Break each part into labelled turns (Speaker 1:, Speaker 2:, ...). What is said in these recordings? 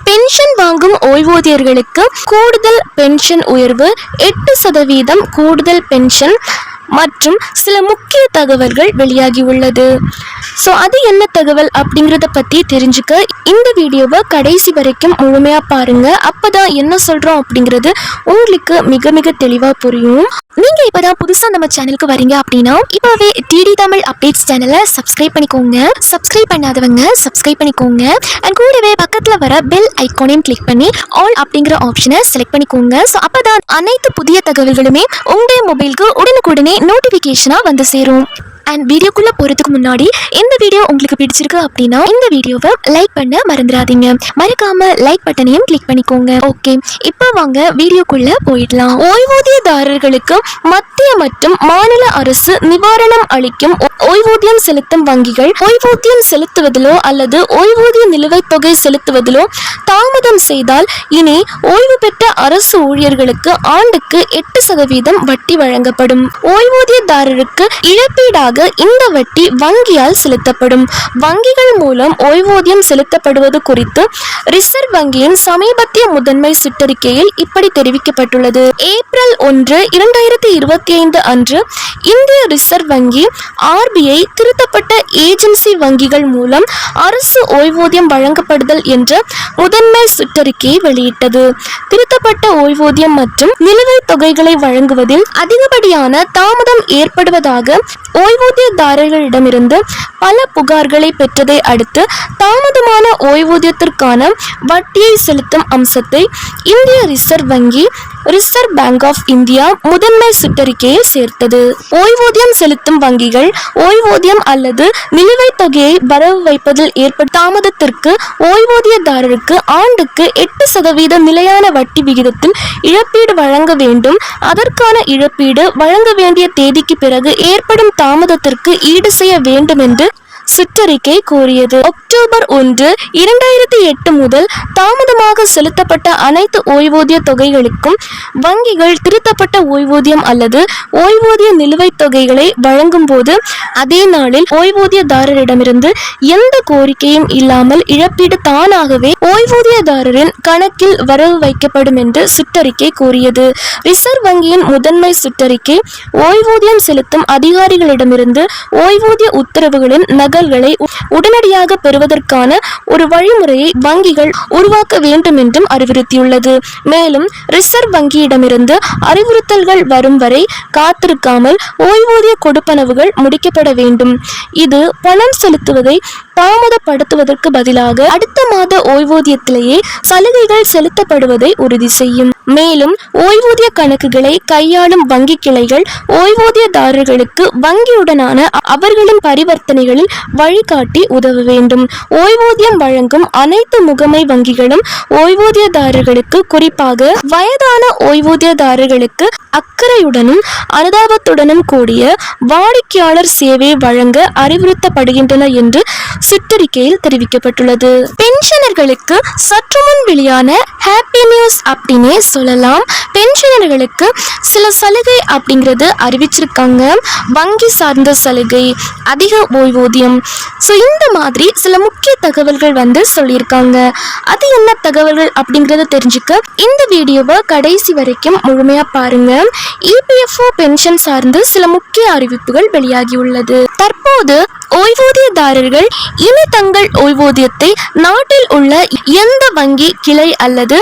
Speaker 1: Pension வாங்கும் ஓய்வூதியர்களுக்கு கூடுதல் pension உயர்வு எட்டு சதவீதம் கூடுதல் பென்ஷன் மற்றும் சில முக்கிய தகவல்கள் வெளியாகி உள்ளது ஸோ அது என்ன தகவல் அப்படிங்கிறத பற்றி தெரிஞ்சுக்க இந்த வீடியோவை கடைசி வரைக்கும் முழுமையாக பாருங்கள் அப்போ தான் என்ன சொல்கிறோம் அப்படிங்கிறது உங்களுக்கு மிக மிக தெளிவாக புரியும். நீங்கள் இப்போ தான் புதுசாக நம்ம சேனலுக்கு வரீங்க அப்படின்னா இப்போவே டிடி தமிழ் அப்டேட்ஸ் சேனலை சப்ஸ்கிரைப் பண்ணிக்கோங்க. சப்ஸ்கிரைப் பண்ணாதவங்க சப்ஸ்கிரைப் பண்ணிக்கோங்க. அண்ட் கூடவே பக்கத்தில் வர பெல் ஐக்கானையும் கிளிக் பண்ணி ஆல் அப்படிங்கிற ஆப்ஷனை செலக்ட் பண்ணிக்கோங்க. ஸோ அப்போ தான் அனைத்து புதிய தகவல்களுமே உங்களுடைய மொபைலுக்கு உடனுக்குடனே நோட்டிஃபிகேஷனாக வந்து சேரும் அண்ட் வீடியோக்குள்ளே போகிறதுக்கு முன்னாடி இந்த வீடியோ உங்களுக்கு பிடிச்சிருக்கு அப்படின்னா இந்த வீடியோவை லைக் பண்ண மறந்துடாதீங்க. மறக்காம லைக் பட்டனையும் கிளிக் பண்ணிக்கோங்க. ஓகே இப்போ வாங்க வீடியோக்குள்ள போயிடலாம். ஓய்வூதியதாரர்களுக்கு மத்திய மற்றும் மாநில அரசு நிவாரணம் அளிக்கும் ஓய்வூதியம் செலுத்தும் வங்கிகள் ஓய்வூதியம் செலுத்துவதிலோ அல்லது ஓய்வூதிய நிலுவைத் தொகை செலுத்துவதிலோ தாமதம் செய்தால் இனி ஓய்வு பெற்ற அரசு ஊழியர்களுக்கு ஆண்டுக்கு எட்டு சதவீதம் வட்டி வழங்கப்படும். ஓய்வூதியதாரருக்கு இழப்பீடாக இந்த வட்டி வங்கியால் செலுத்தப்படும். வங்கிகள் மூலம் ஓய்வூதியம் செலுத்தப்படுவது குறித்து ரிசர்வ் வங்கியின் சமீபத்திய முதன்மை சுற்றறிக்கையில் இப்படி தெரிவிக்கப்பட்டுள்ளது. ஏப்ரல் ஒன்று இரண்டாயிரத்தி இருபத்தி ஐந்து அன்று இந்திய ரிசர்வ் வங்கி ஆர்பிஐ திருத்தப்பட்ட ஏஜென்சி வங்கிகள் மூலம் அரசு ஓய்வூதியம் வழங்கப்படுதல் என்ற முதன்மை சுற்றறிக்கையை வெளியிட்டது. திருத்தப்பட்ட ஓய்வூதியம் மற்றும் நிலுவைத் தொகைகளை வழங்குவதில் அதிகப்படியான தாமதம் ஏற்படுவதாக ஓய்வு ஓய்வூதியதாரர்களிடமிருந்து பல புகார்களை பெற்றதை அடுத்து தாமதமான ஓய்வூதியத்திற்கான வட்டியை செலுத்தும் அம்சத்தை இந்திய ரிசர்வ் வங்கி ரிசர்வ் பேங்க் ஆஃப் இந்தியா முதன்மை சுற்றறிக்கையை சேர்த்தது. ஓய்வூதியம் செலுத்தும் வங்கிகள் ஓய்வூதியம் அல்லது நிலுவைத் தொகையை வரவு வைப்பதில் ஏற்படும் தாமதத்திற்கு ஓய்வூதியதாரருக்கு ஆண்டுக்கு எட்டு சதவீத நிலையான வட்டி விகிதத்தில் இழப்பீடு வழங்க வேண்டும். அதற்கான இழப்பீடு வழங்க வேண்டிய தேதிக்கு பிறகு ஏற்படும் தாமத தாமதத்திற்கு ஈடு செய்ய வேண்டும் என்று சுற்றறிக்கை கூறியது. அக்டோபர் ஒன்று இரண்டாயிரத்தி எட்டு முதல் தாமதமாக செலுத்தப்பட்ட அனைத்து ஓய்வூதிய தொகைகளுக்கும் வங்கிகள் திருத்தப்பட்ட ஓய்வூதியம் அல்லது ஓய்வூதிய நிலுவைத் தொகைகளை வழங்கும் போது அதே நாளில் ஓய்வூதியதாரரிடமிருந்து எந்த கோரிக்கையும் இல்லாமல் இழப்பீடு தானாகவே ஓய்வூதியதாரரின் கணக்கில் வரவு வைக்கப்படும் என்று சுற்றறிக்கை கூறியது. ரிசர்வ் வங்கியின் முதன்மை சுற்றறிக்கை ஓய்வூதியம் செலுத்தும் அதிகாரிகளிடமிருந்து ஓய்வூதிய உத்தரவுகளின் நகல்களை கடன்களை உடனடியாக பெறுவதற்கான ஒரு வழிமுறையை வங்கிகள் உருவாக்க வேண்டும் என்றும் அறிவுறுத்தியுள்ளது. மேலும் ரிசர்வ் வங்கியிடமிருந்து அறிவுறுத்தல்கள் வரும் வரை காத்திருக்காமல் ஓய்வூதிய கொடுப்பனவுகள் முடிக்கப்பட வேண்டும். இது பணம் செலுத்துவதை தாமதப்படுத்துவதற்கு பதிலாக அடுத்த மாத ஓய்வூதியத்திலேயே சலுகைகள் செலுத்தப்படுவதை உறுதி செய்யும். மேலும் ஓய்வூதிய கணக்குகளை கையாளும் வங்கி கிளைகள் ஓய்வூதியதாரர்களுக்கு வங்கியுடனான அவர்களின் பரிவர்த்தனைகளில் வழிகாட்டி உதவ வேண்டும். ஓய்வூதியம் வழங்கும் அனைத்து முகமை வங்கிகளும் ஓய்வூதியதாரர்களுக்கு குறிப்பாக வயதான ஓய்வூதியதாரர்களுக்கு அக்கறையுடனும் அனுதாபத்துடனும் கூடிய வாடிக்கையாளர் சேவை வழங்க அறிவுறுத்தப்படுகின்றன என்று சுற்றறிக்கையில் தெரிவிக்கப்பட்டுள்ளது. பென்ஷனர்களுக்கு சற்று முன் வெளியான ஹாப்பி நியூஸ் அப்படின்னே சொல்லலாம். பென்ஷனர்களுக்கு சில சலுகை அப்படிங்கிறது அறிவிச்சிருக்காங்க. வங்கி சார்ந்த சலுகை அதிக ஓய்வூதியம். ஸோ இந்த மாதிரி சில முக்கிய தகவல்கள் வந்து சொல்லியிருக்காங்க. அது என்ன தகவல்கள் அப்படிங்கிறத தெரிஞ்சுக்க இந்த வீடியோவை கடைசி வரைக்கும் முழுமையாக பாருங்க. இபிஎஃப்ஓ பென்ஷன் சார்ந்து சில முக்கிய அறிவிப்புகள் வெளியாகியுள்ளது தற்போது ஓய்வூதியதாரர்கள் இனி தங்கள் ஓய்வூதியத்தை நாட்டில் உள்ள எந்த வங்கி கிளை அல்லது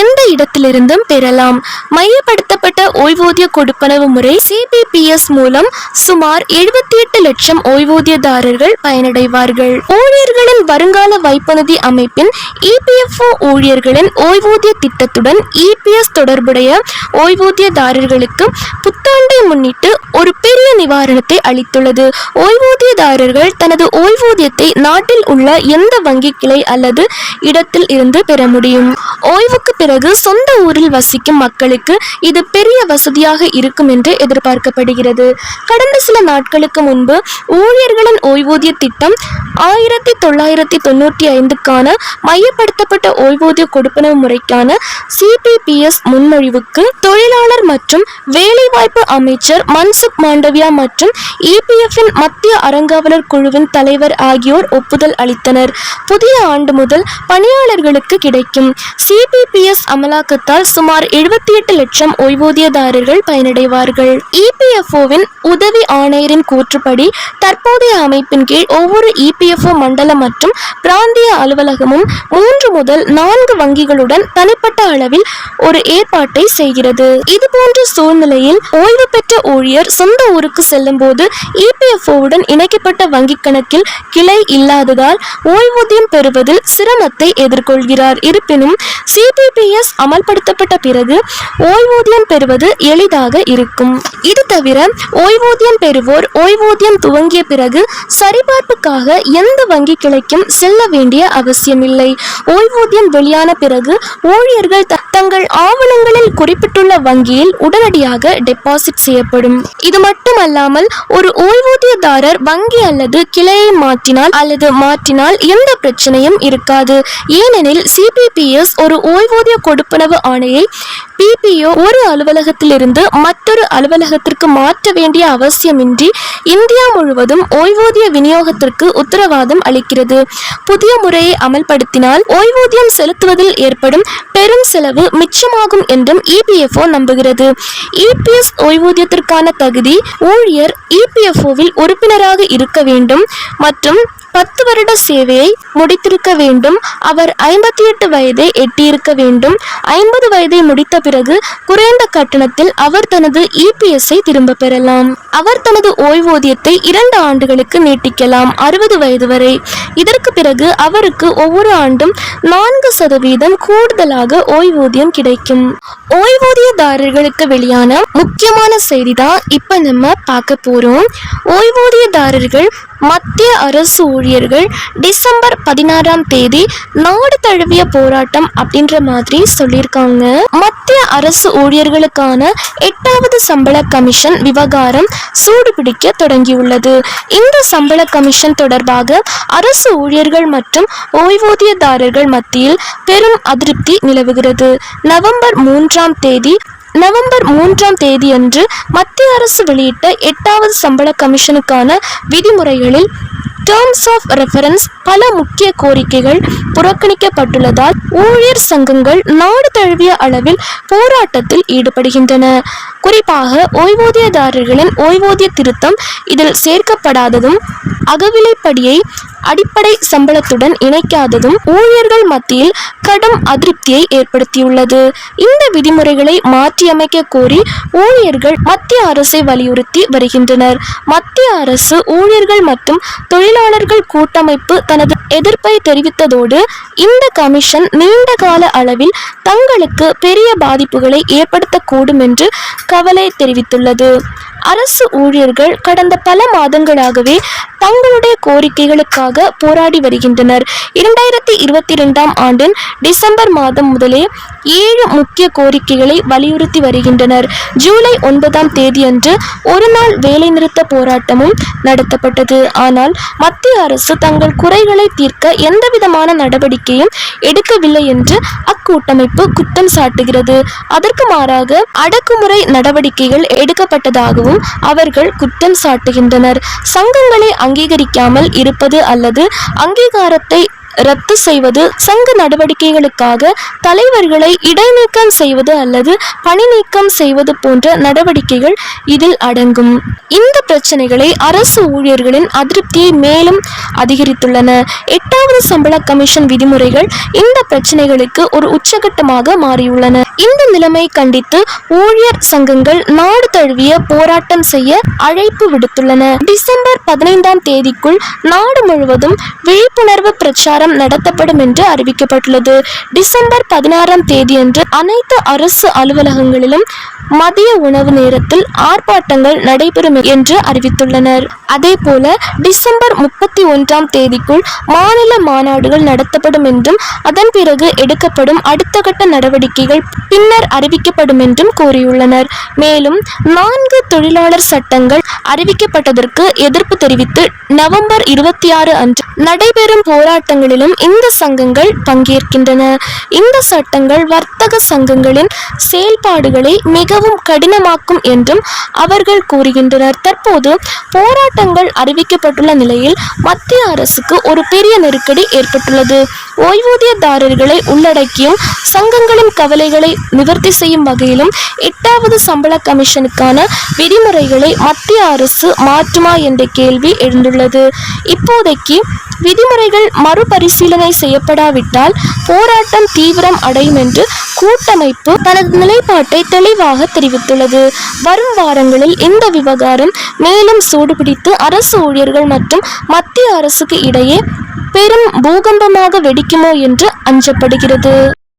Speaker 1: எந்த இடத்திலிருந்து இடத்திலிருந்தும் பெறலாம். மையப்படுத்தப்பட்ட ஓய்வூதிய கொடுப்பனவு முறை சிபிபிஎஸ் மூலம் சுமார் எழுபத்தி எட்டு லட்சம் ஓய்வூதியதாரர்கள் பயனடைவார்கள். ஊழியர்களின் வருங்கால வைப்பு நிதி அமைப்பின் இபிஎஃப்ஓ ஊழியர்களின் ஓய்வூதிய திட்டத்துடன் இபிஎஸ் தொடர்புடைய ஓய்வூதியதாரர்களுக்கு புத்தாண்டை முன்னிட்டு ஒரு பெரிய நிவாரணத்தை அளித்துள்ளது. ஓய்வூதியதாரர்கள் தனது ஓய்வூதியத்தை நாட்டில் உள்ள எந்த வங்கி கிளை அல்லது இடத்தில் இருந்து பெற முடியும். ஓய்வுக்கு பிறகு சொந்த ஊர் ஊரில் வசிக்கும் மக்களுக்கு இது பெரிய வசதியாக இருக்கும் என்று எதிர்பார்க்கப்படுகிறது. கடந்த சில நாட்களுக்கு முன்பு ஊழியர்களின் ஓய்வூதிய திட்டம் ஆயிரத்தி தொள்ளாயிரத்தி தொண்ணூற்றி ஐந்துக்கான மையப்படுத்தப்பட்ட ஓய்வூதிய கொடுப்பனவு முறைக்கான சிபிபிஎஸ் முன்மொழிவுக்கு தொழிலாளர் மற்றும் வேலைவாய்ப்பு அமைச்சர் மன்சுக் மாண்டவியா மற்றும் இபிஎஃப்பின் மத்திய அறங்காவலர் குழுவின் தலைவர் ஆகியோர் ஒப்புதல் அளித்தனர். புதிய ஆண்டு முதல் பணியாளர்களுக்கு கிடைக்கும் சிபிபிஎஸ் அமலாக்கத்தால் சுமார் எழுபத்தி எட்டு லட்சம் ஓய்வூதியதாரர்கள் பயனடைவார்கள். இபிஎஃப்ஓவின் உதவி ஆணையரின் கூற்றுப்படி தற்போதைய அமைப்பின் கீழ் ஒவ்வொரு இபிஎஃப்ஓ மண்டல மற்றும் பிராந்திய அலுவலகமும் மூன்று முதல் நான்கு வங்கிகளுடன் தனிப்பட்ட அளவில் ஒரு ஏற்பாட்டை செய்கிறது. இதுபோன்ற சூழ்நிலையில் ஓய்வு பெற்ற ஊழியர் சொந்த ஊருக்கு செல்லும் போது இபிஎஃப்ஓவுடன் இணைக்கப்பட்ட வங்கிக் கணக்கில் கிளை இல்லாததால் ஓய்வூதியம் பெறுவதில் சிரமத்தை எதிர்கொள்கிறார். இருப்பினும் சிபிபிஎஸ் அமல்படுத்தப்பட்ட பிறகு ஓய்வூதியம் பெறுவது எளிதாக இருக்கும். இது தவிர ஓய்வூதியம் பெறுவோர் ஓய்வூதியம் துவங்கிய பிறகு சரிபார்ப்புக்காக எந்த வங்கி கிளைக்கும் செல்ல வேண்டிய அவசியமில்லை. ஓய்வூதியம் வெளியான பிறகு ஊழியர்கள் த- தங்கள் ஆவணங்களில் குறிப்பிட்டுள்ள வங்கியில் உடனடியாக டெபாசிட் செய்யப்படும். இது மட்டுமல்லாமல் ஒரு ஓய்வூதியதாரர் வங்கி அல்லது கிளையை மாற்றினால் அல்லது மாற்றினால் எந்த பிரச்சனையும் இருக்காது. ஏனெனில் சிபிபிஎஸ் ஒரு ஓய்வூதிய கொடுப்பனவு ஆணையை பிபிஓ ஒரு அலுவலகத்திலிருந்து மற்றொரு அலுவலக விநியோகத்திற்கு மாற்ற வேண்டிய அவசியமின்றி இந்தியா முழுவதும் ஓய்வூதிய விநியோகத்திற்கு உத்தரவாதம் அளிக்கிறது. புதிய முறையை அமல்படுத்தினால் ஓய்வூதியம் செலுத்துவதில் ஏற்படும் பெரும் செலவு மிச்சமாகும் என்றும் இபிஎஃப்ஓ நம்புகிறது. இபிஎஸ் ஓய்வூதியத்திற்கான தகுதி ஊழியர் இபிஎஃப்ஓவில் உறுப்பினராக இருக்க வேண்டும் மற்றும் பத்து வருட சேவையை முடித்திருக்க வேண்டும். அவர் ஐம்பத்தி எட்டு வயதை எட்டியிருக்க வேண்டும். ஐம்பது வயதை முடித்த பிறகு குறைந்த கட்டணத்தில் அவர் தனது இபிஎஸ் இபிஎஸ்ஐ திரும்ப பெறலாம். அவர் தனது ஓய்வூதியத்தை இரண்டு ஆண்டுகளுக்கு நீட்டிக்கலாம் அறுபது வயது வரை. இதற்கு பிறகு அவருக்கு ஒவ்வொரு ஆண்டும் நான்கு சதவீதம் கூடுதலாக ஓய்வூதியம் கிடைக்கும். ஓய்வூதியதாரர்களுக்கு வெளியான முக்கியமான செய்தி தான் இப்போ நம்ம பார்க்க போகிறோம் ஓய்வூதியதாரர்கள் மத்திய அரசு ஊழியர்கள் டிசம்பர் பதினாறாம் தேதி நாடு தழுவிய போராட்டம் அப்படின்ற மாதிரி சொல்லியிருக்காங்க. மத்திய அரசு ஊழியர்களுக்கான எட்டாவது சம்பள கமிஷன் விவகாரம் சூடுபிடிக்க தொடங்கியுள்ளது. இந்த சம்பள கமிஷன் தொடர்பாக அரசு ஊழியர்கள் மற்றும் ஓய்வூதியதாரர்கள் மத்தியில் பெரும் அதிருப்தி நிலவுகிறது. நவம்பர் மூன்றாம் தேதி நவம்பர் மூன்றாம் தேதியன்று மத்திய அரசு வெளியிட்ட எட்டாவது சம்பள கமிஷனுக்கான விதிமுறைகளில் டேர்ம்ஸ் ஆஃப் ரெஃபரன்ஸ் பல முக்கிய கோரிக்கைகள் புறக்கணிக்கப்பட்டுள்ளதால் ஊழியர் சங்கங்கள் நாடு தழுவிய அளவில் போராட்டத்தில் ஈடுபடுகின்றன. குறிப்பாக ஓய்வூதியதாரர்களின் ஓய்வூதிய திருத்தம் இதில் சேர்க்கப்படாததும் அகவிலைப்படியை அடிப்படை சம்பளத்துடன் இணைக்காததும் ஊழியர்கள் மத்தியில் கடும் அதிருப்தியை ஏற்படுத்தியுள்ளது. இந்த விதிமுறைகளை மாற்றியமைக்க கோரி ஊழியர்கள் மத்திய அரசை வலியுறுத்தி வருகின்றனர். மத்திய அரசு ஊழியர்கள் மற்றும் தொழிலாளர்கள் கூட்டமைப்பு தனது எதிர்ப்பை தெரிவித்ததோடு இந்த கமிஷன் நீண்ட கால அளவில் தங்களுக்கு பெரிய பாதிப்புகளை ஏற்படுத்தக்கூடும் என்று கவலை தெரிவித்துள்ளது. அரசு ஊழியர்கள் கடந்த பல மாதங்களாகவே தங்களுடைய கோரிக்கைகளுக்காக போராடி வருகின்றனர். இரண்டாயிரத்தி இருபத்தி ரெண்டாம் ஆண்டின் டிசம்பர் மாதம் முதலே ஏழு முக்கிய கோரிக்கைகளை வலியுறுத்தி வருகின்றனர். ஜூலை ஒன்பதாம் தேதியன்று ஒரு நாள் வேலைநிறுத்த போராட்டமும் நடத்தப்பட்டது. ஆனால் மத்திய அரசு தங்கள் குறைகளை தீர்க்க எந்தவிதமான நடவடிக்கையும் எடுக்கவில்லை என்று அக்கூட்டமைப்பு குற்றம் சாட்டுகிறது. அதற்கு மாறாக அடக்குமுறை நடவடிக்கைகள் எடுக்கப்பட்டதாகவும் அவர்கள் குற்றம் சாட்டுகின்றனர். சங்கங்களை அங்கீகரிக்காமல் இருப்பது அல்லது அங்கீகாரத்தை ரத்து செய்வது சங்க நடவடிக்கைகளுக்காக தலைவர்களை இடைநீக்கம் செய்வது அல்லது பணி நீக்கம் செய்வது போன்ற நடவடிக்கைகள் இதில் அடங்கும். இந்த பிரச்சனைகளை அரசு ஊழியர்களின் அதிருப்தியை மேலும் அதிகரித்துள்ளன. எட்டாவது சம்பள கமிஷன் விதிமுறைகள் இந்த பிரச்சனைகளுக்கு ஒரு உச்சகட்டமாக மாறியுள்ளன. இந்த நிலைமை கண்டித்து ஊழியர் சங்கங்கள் நாடு தழுவிய போராட்டம் செய்ய அழைப்பு விடுத்துள்ளன. டிசம்பர் பதினைந்தாம் தேதிக்குள் நாடு முழுவதும் விழிப்புணர்வு பிரச்சாரம் நடத்தப்படும் என்று அறிவிக்கப்பட்டுள்ளது. டிசம்பர் பதினாறாம் தேதியன்று அனைத்து அரசு அலுவலகங்களிலும் மதிய உணவு நேரத்தில் ஆர்ப்பாட்டங்கள் நடைபெறும் என்று அறிவித்துள்ளனர். அதேபோல டிசம்பர் முப்பத்தி ஒன்றாம் தேதிக்குள் மாநில மாநாடுகள் நடத்தப்படும் என்றும் அதன் பிறகு எடுக்கப்படும் அடுத்த கட்ட நடவடிக்கைகள் பின்னர் அறிவிக்கப்படும் என்றும் கூறியுள்ளனர். மேலும் நான்கு தொழிலாளர் சட்டங்கள் அறிவிக்கப்பட்டதற்கு எதிர்ப்பு தெரிவித்து நவம்பர் இருபத்தி ஆறு அன்று நடைபெறும் போராட்டங்களிலும் இந்த சங்கங்கள் பங்கேற்கின்றன. இந்த சட்டங்கள் வர்த்தக சங்கங்களின் செயல்பாடுகளை மிக மிகவும் கடினமாக்கும் என்றும் அவர்கள் கூறுகின்றனர். தற்போது போராட்டங்கள் அறிவிக்கப்பட்டுள்ள நிலையில் மத்திய அரசுக்கு ஒரு பெரிய நெருக்கடி ஏற்பட்டுள்ளது. ஓய்வூதியதாரர்களை உள்ளடக்கியும் சங்கங்களின் கவலைகளை நிவர்த்தி செய்யும் வகையிலும் எட்டாவது சம்பள கமிஷனுக்கான விதிமுறைகளை மத்திய அரசு மாற்றுமா என்ற கேள்வி எழுந்துள்ளது. இப்போதைக்கு விதிமுறைகள் மறுபரிசீலனை செய்யப்படாவிட்டால் போராட்டம் தீவிரம் அடையும் என்று கூட்டமைப்பு தனது நிலைப்பாட்டை தெளிவாக தெரிவித்துள்ளது. வரும் வாரங்களில் இந்த விவகாரம் மேலும் சூடுபிடித்து அரசு ஊழியர்கள் மற்றும் மத்திய அரசுக்கு இடையே பெரும் பூகம்பமாக வெடிக்குமோ என்று அஞ்சப்படுகிறது.